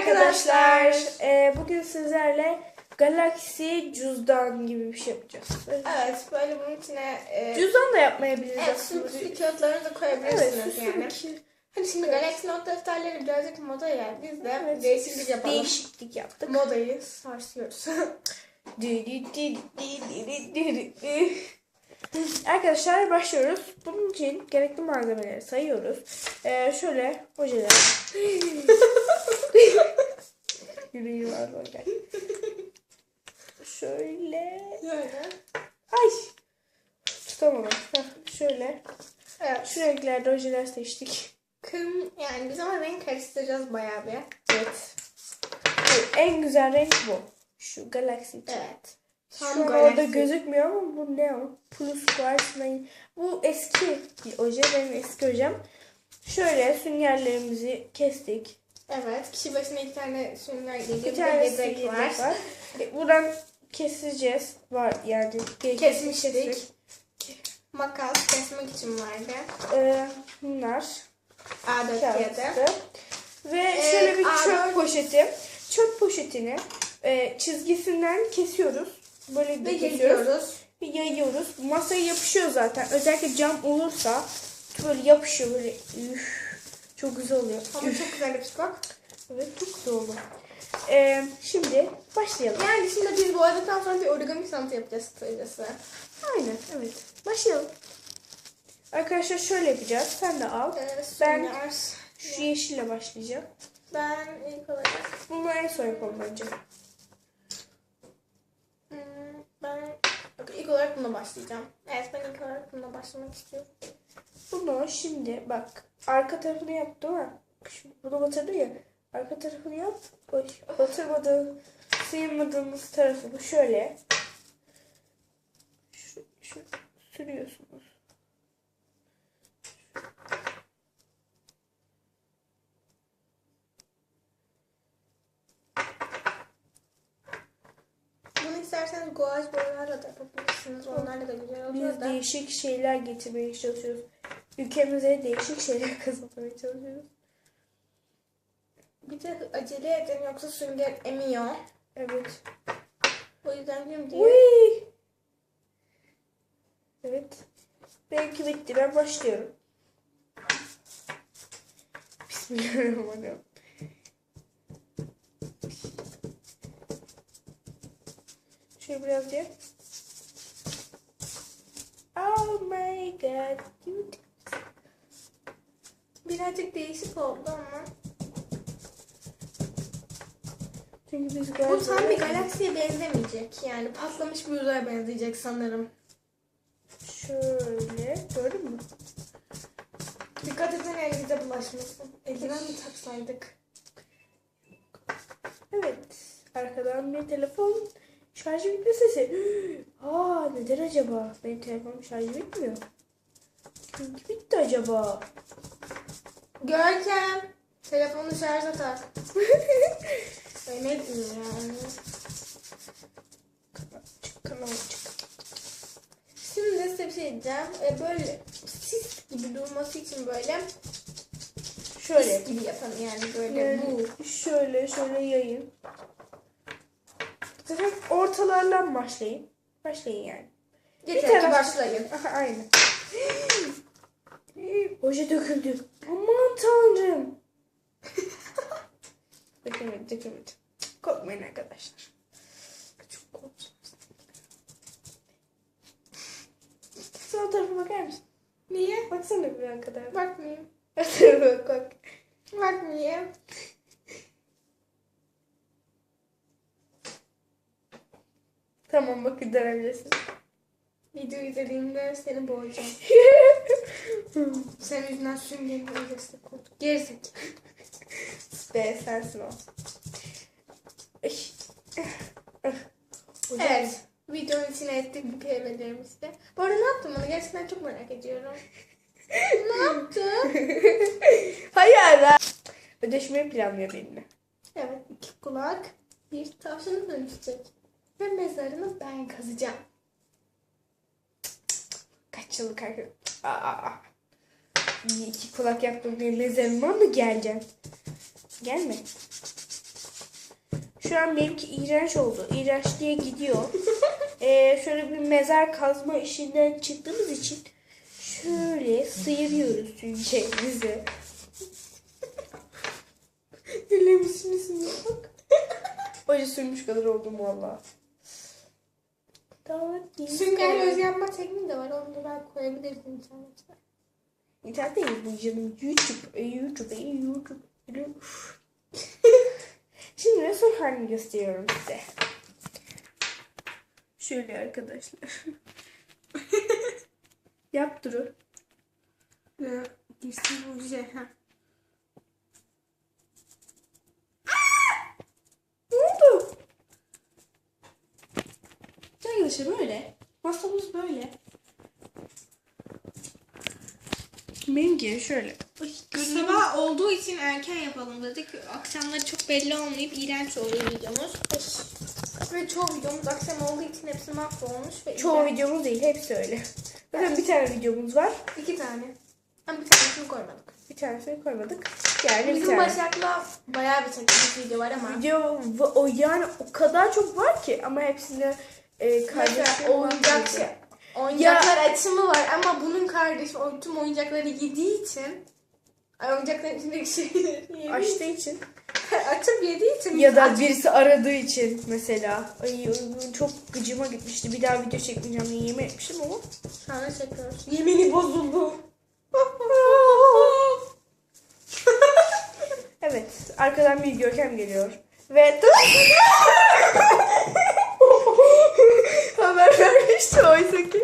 arkadaşlar. Ee, bugün sizlerle Galaxy cüzdan gibi bir şey yapacağız. Evet böyle bunun içine e, Cüzdan da yapmayabiliriz evet, aslında. süslü kağıtlarını da Evet, koyabilirsiniz süslü yani. Hani şimdi Galaxy Note defterleri birazcık moda ya. Biz de Evet, değişiklik yapalım. Değişiklik yaptık. Modayı sarsıyoruz. Arkadaşlar başlıyoruz. Bunun için gerekli malzemeleri sayıyoruz. Ee, şöyle ojeler. Yüreği var böyle. Şöyle. Böyle. Ay. Tutamadım. Heh, şöyle. Evet. Şu renklerde ojeler seçtik. Kırm yani biz ama renk karıştıracağız bayağı bir. Evet. En güzel renk bu. Şu Galaxy için. Evet. Şu an orada gözükmüyor ama bu ne o? Plus Quartz. Bu eski bir oje. Benim eski ojem. Şöyle süngerlerimizi kestik. Evet. Kişi başına iki tane sünger geliyor. Bir tanesi yedek var. var. E, Buradan keseceğiz. Var yani. Kesmiştik. Makas kesmek için vardı. Ee, bunlar. A4 kağıtı. kağıdı. Ve Ee, şöyle bir A4 çöp poşeti. Çöp poşetini e, çizgisinden kesiyoruz. Böyle bir kesiyoruz. Ve yayıyoruz. Masaya yapışıyor zaten. Özellikle cam olursa böyle yapışıyor böyle. Üf, çok güzel oluyor. Ama çok güzel yapışık bak. evet çok güzel oldu. Ee, şimdi başlayalım. Yani şimdi biz boyadıktan sonra bir origami sanatı yapacağız kısacası. Aynen evet. Başlayalım. Arkadaşlar şöyle yapacağız. Sen de al. Ee, Ben- ben Şu yeşille başlayacağım. ben ilk olarak Bunu en son yapalım bence. hmm, ben ilk olarak bununla başlayacağım. Evet ben ilk olarak bununla başlamak istiyorum. Bunu şimdi bak arka tarafını yap değil mi? Şimdi bunu batırdın ya. Arka tarafını yap. Oy, batırmadığın, sıyırmadığımız tarafını şöyle. Şu, şu sürüyorsunuz. Bunu isterseniz guaj boyalarla da yapabilirsiniz. Onlarla da güzel oluyor Biz da. değişik şeyler getirmeye çalışıyoruz. Ülkemize değişik şeyler kazanmaya çalışıyoruz. Bir de acele edin yoksa sünger emiyor. Evet. O yüzden diyorum diye. Uy. Evet. Benimki bitti. Ben başlıyorum. Bismillahirrahmanirrahim. Şöyle biraz diye. Oh my god. You Birazcık değişik oldu ama. Çünkü biz Bu tam bir galaksiye benzemeyecek. Yani patlamış bir uzaya benzeyecek sanırım. Şöyle. Gördün mü? Dikkat edin elinize bulaşmasın. Eldiven mi taksaydık? Evet. Arkadan bir telefon şarjı bitme sesi. Aa neden acaba? Benim telefonum şarjı bitmiyor. Çünkü bitti acaba? Görkem. Telefonu şarja tak. Ne diyeyim yani. Kanal çık. Şimdi size bir şey diyeceğim. E, böyle sis gibi durması için böyle Şöyle. sis gibi yapın yani böyle Yani bu. şöyle şöyle yayın. Zaten ortalardan başlayın. Başlayın yani. Yeter Bir ki başlayın. Aha, aynen. Oje döküldü. Tanrım. dökülmedi dökülmedi. Korkmayın arkadaşlar. Çok korktum. Sol tarafa bakar mısın? Niye? Baksana bir an kadar. Bak. Bakmayayım. Bak bak. Bakmayayım. Tamam bakın dönebilirsin. Video izlediğimde seni boğacağım. Senin yüzünden süngerin öylesi koyduk. Gerizekalı. Be sensin o. Evet. Videonun içine ettik bu kelimelerimizi de. Bu arada ne yaptın bunu? Gerçekten çok merak ediyorum. ne yaptın? Hayır. ha. Ödeşmeyi planlıyor benimle. Evet. iki kulak bir tavşana dönüşecek. Ve mezarını ben kazacağım. Kaç yıllık arkadaş. Aa. İyi iki kulak yaptım diye mezarıma mı geleceksin? Gelme. Şu an benimki iğrenç oldu. İğrençliğe gidiyor. Ee, şöyle bir mezar kazma işinden çıktığımız için şöyle sıyırıyoruz süneceğimizi. Gülümsünüz bak. Acı sürmüş kadar oldum valla. Sünger öz yapma tekniği de var. Onu da belki koyabiliriz internete. İnternette canım. YouTube, e, YouTube, e, YouTube. Üf. Şimdi son halini gösteriyorum size. Şöyle arkadaşlar. Yap Duru. Girsin bu şey. Ha. Ne oldu? Arkadaşlar böyle. Masamız böyle. Benimki şöyle. Sabah olduğu için erken yapalım dedik. Akşamları çok belli olmayıp iğrenç oluyor videomuz. Ve çoğu videomuz akşam olduğu için hepsi mahvolmuş. Ve Çoğu iğrenç. videomuz değil, hepsi öyle. Zaten bir tane videomuz var. İki tane. Ama bir tanesini koymadık. Bir tanesini koymadık. Yani bir Bizim tane. Başak'la bayağı bir çektiğimiz video var ama. Video o yani o kadar çok var ki ama hepsini e, kardeşim oyuncak şey, oyuncaklar açımı var ama bunun kardeşi o tüm oyuncakları yediği için ay oyuncakların içindeki şeyleri açtığı için. açıp yediği için ya da aç- birisi aradığı için mesela. Ay çok gıcıma gitmişti. Bir daha video çekmeyeceğim diye yemin etmiştim ama. Sonra çekiyoruz. yemini bozuldu. evet arkadan bir Görkem geliyor. Ve vermişti oysa ki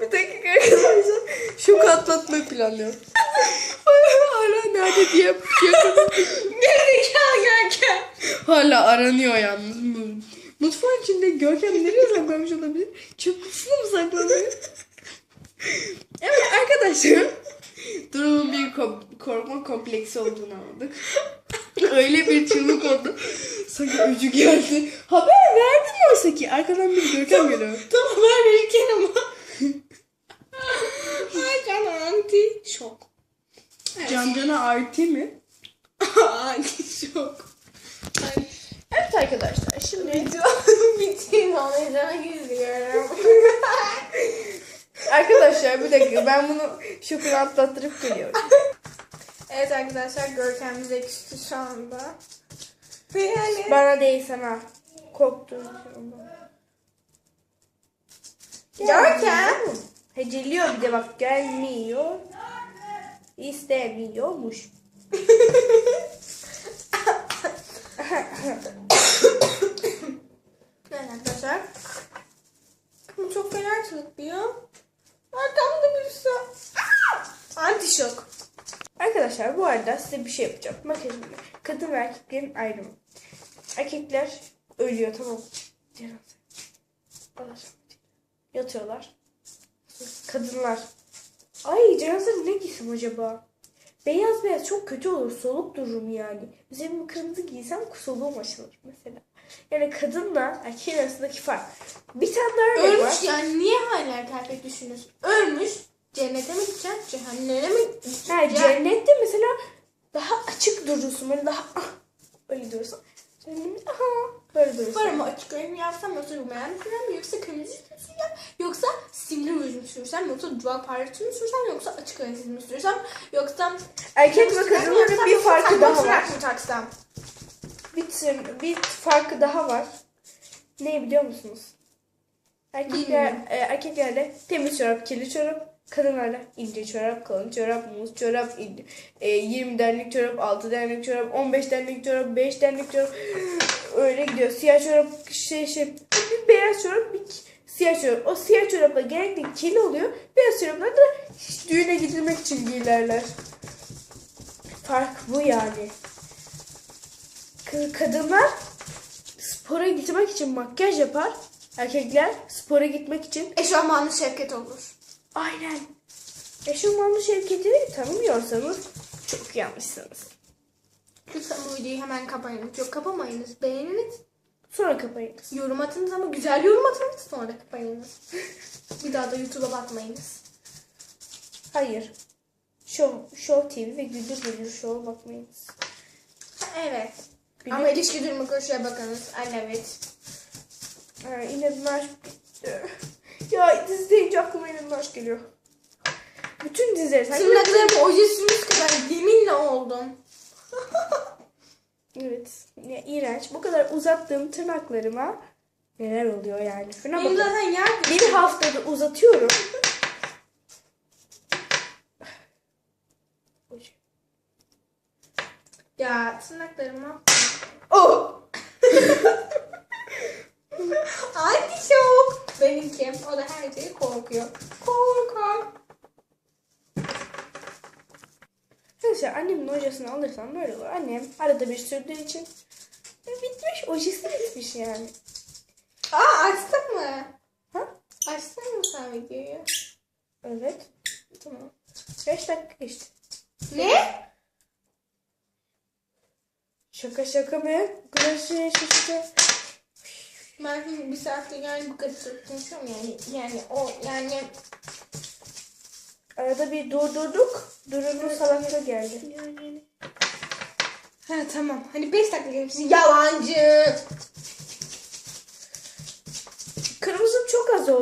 bir dakika arkadaşlar şok atlatmayı planlıyor. Hala nerede diye bakıyorum. Gerizekalı Görkem. Hala aranıyor yalnız. Mu- Mutfağın içinde Görkem nereye saklamış olabilir? Çok kutusuna mı saklanıyor? evet arkadaşlar. Durumun bir ko- korkma kompleksi olduğunu anladık. Öyle bir çığlık oldu. Sanki öcü geldi. Haber verdim oysa ki. Arkadan bir Görkem geliyor. Tamam ben verirken ama. Ay can anti şok. Can Can'a RT mi? anti şok. Ay, Evet arkadaşlar şimdi Video bittiğini anlayacağına gizliyorum. arkadaşlar bir dakika ben bunu şokunu atlattırıp geliyorum. Evet arkadaşlar Görkem bize küstü şu anda. Ve yani Bana değil sana. Ondan. Görkem. Heceliyor bir de bak gelmiyor. İstemiyormuş. Evet arkadaşlar. Bu çok fena çırpıyor. Arkamda birisi. Aa! Arkadaşlar bu arada size bir şey yapacağım. Makyajımda. Kadın ve erkeklerin ayrımı. Erkekler ölüyor tamam. Cenaze. Yatıyorlar. Kadınlar. Ay cenaze ne giysem acaba? Beyaz beyaz çok kötü olur. Soluk dururum yani. Üzerime kırmızı giysem soluğum açılır mesela. Yani kadınla erkeğin arasındaki fark. Bir tane daha örnek var. Ölmüş yani niye hala kıyafet düşünüyorsun? Ölmüş. Cennete mi gideceksin? Cehenneme mi gideceksin? Ha, cennette mesela daha açık durursun. Böyle daha ah, öyle durursun. Cennette aha böyle durursun. Var ama açık renk yapsam yoksa rumen mi sürsem yoksa kırmızı mi sürsem yoksa simli ruj mu sürsem yoksa dual parlatıcı mı sürsem yoksa açık renk mi sürsem yoksa Erkek ve kadınların bir farkı daha var. mı taksam? Bir, bir farkı daha var. Ne biliyor musunuz? Erkekler, e, erkeklerde temiz çorap, kirli çorap. Kadınlarda ince çorap, kalın çorap, muz çorap, e, 20 denlik çorap, 6 denlik çorap, 15 denlik çorap, 5 denlik çorap. Öyle gidiyor. Siyah çorap, şey şey, bir beyaz çorap, bir siyah çorap. O siyah çorapla genellikle kirli oluyor. Beyaz çoraplar da düğüne gidilmek için giyerler. Fark bu yani. Kadınlar spora gitmek için makyaj yapar. Erkekler spora gitmek için Eşofmanlı şevket olur. Aynen. Eşofmanlı şevketi tanımıyorsanız çok yanlışsınız. Lütfen bu videoyu hemen kapayın. Yok kapamayınız. Beğeniniz. Sonra kapayınız. Yorum atınız ama güzel yorum atınız. Sonra kapayınız. Bir daha da YouTube'a bakmayınız. Hayır. Show, Show TV ve Güldür Güldür Show'a bakmayınız. Ha, Evet. Bir Ama ilişki durumu koşuya bakınız. Anne evet. Ha, inanılmaz bitti. Ya dizi deyince aklıma inanılmaz geliyor. Bütün dizileri takip ettim. Tırnaklarım oje sürmüş kadar yeminle oldum. Evet. Ya, iğrenç. Bu kadar uzattığım tırnaklarıma neler oluyor yani. Şuna Benim bakın. zaten yer Bir haftada uzatıyorum. Ya tırnaklarıma. Oh! Anti şok. Benimki. O da her şeyi korkuyor. Korkak. Arkadaşlar annemin hocasını alırsam böyle olur. Annem arada bir sürdüğü için bitmiş. Ojesi bitmiş yani. Aa açtın mı? Ha? Açtın mı sen videoyu? Evet. Tamam. 5 dakika geçti. Ne? Şaka şaka be. Güneşe şaşırdı. Şimdi bir saatte yani bu kadar konuşuyorum yani. Yani o yani. Arada bir durdurduk. Durunun salakta geldi. Ha tamam. Hani 5 dakika gelmişsin. Yalancı.